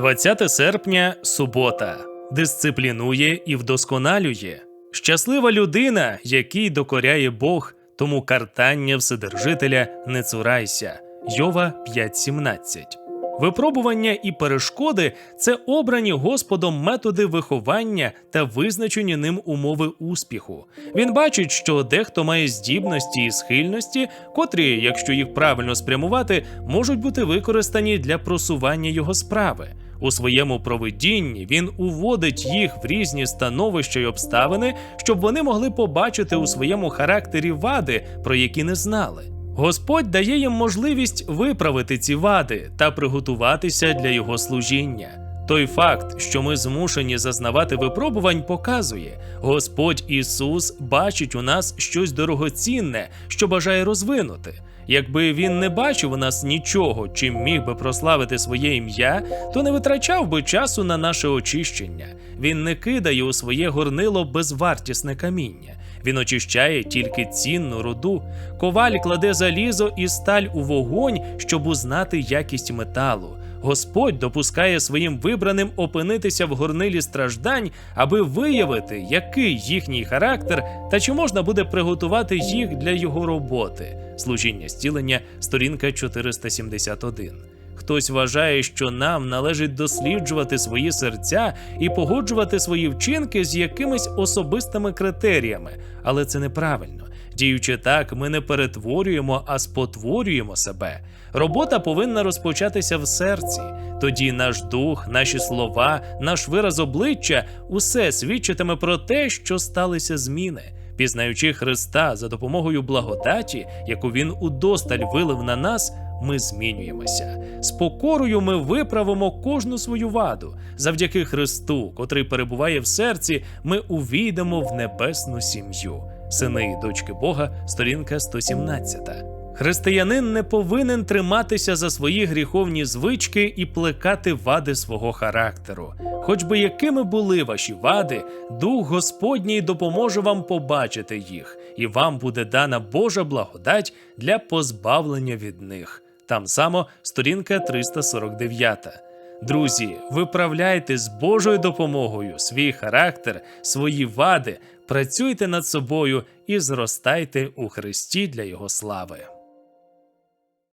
20 серпня субота. Дисциплінує і вдосконалює. Щаслива людина, якій докоряє Бог, тому картання Вседержителя не цурайся. Йова 5.17. Випробування і перешкоди це обрані Господом методи виховання та визначені ним умови успіху. Він бачить, що дехто має здібності і схильності, котрі, якщо їх правильно спрямувати, можуть бути використані для просування його справи. У своєму провидінні він уводить їх в різні становища й обставини, щоб вони могли побачити у своєму характері вади, про які не знали. Господь дає їм можливість виправити ці вади та приготуватися для його служіння. Той факт, що ми змушені зазнавати випробувань, показує, Господь Ісус бачить у нас щось дорогоцінне, що бажає розвинути. Якби він не бачив у нас нічого, чим міг би прославити своє ім'я, то не витрачав би часу на наше очищення. Він не кидає у своє горнило безвартісне каміння. Він очищає тільки цінну руду. Коваль кладе залізо і сталь у вогонь, щоб узнати якість металу. Господь допускає своїм вибраним опинитися в горнилі страждань, аби виявити, який їхній характер та чи можна буде приготувати їх для його роботи. Служіння зцілення, сторінка 471. Хтось вважає, що нам належить досліджувати свої серця і погоджувати свої вчинки з якимись особистими критеріями, але це неправильно. Діючи так, ми не перетворюємо, а спотворюємо себе. Робота повинна розпочатися в серці. Тоді наш дух, наші слова, наш вираз обличчя усе свідчитиме про те, що сталися зміни. Пізнаючи Христа за допомогою благодаті, яку Він удосталь вилив на нас, ми змінюємося. З покорою ми виправимо кожну свою ваду. Завдяки Христу, котрий перебуває в серці, ми увійдемо в небесну сім'ю. Сини і дочки Бога, сторінка 117. Християнин не повинен триматися за свої гріховні звички і плекати вади свого характеру. Хоч би якими були ваші вади, Дух Господній допоможе вам побачити їх, і вам буде дана Божа благодать для позбавлення від них. Там само сторінка 349. Друзі, виправляйте з Божою допомогою свій характер, свої вади, працюйте над собою і зростайте у Христі для Його слави.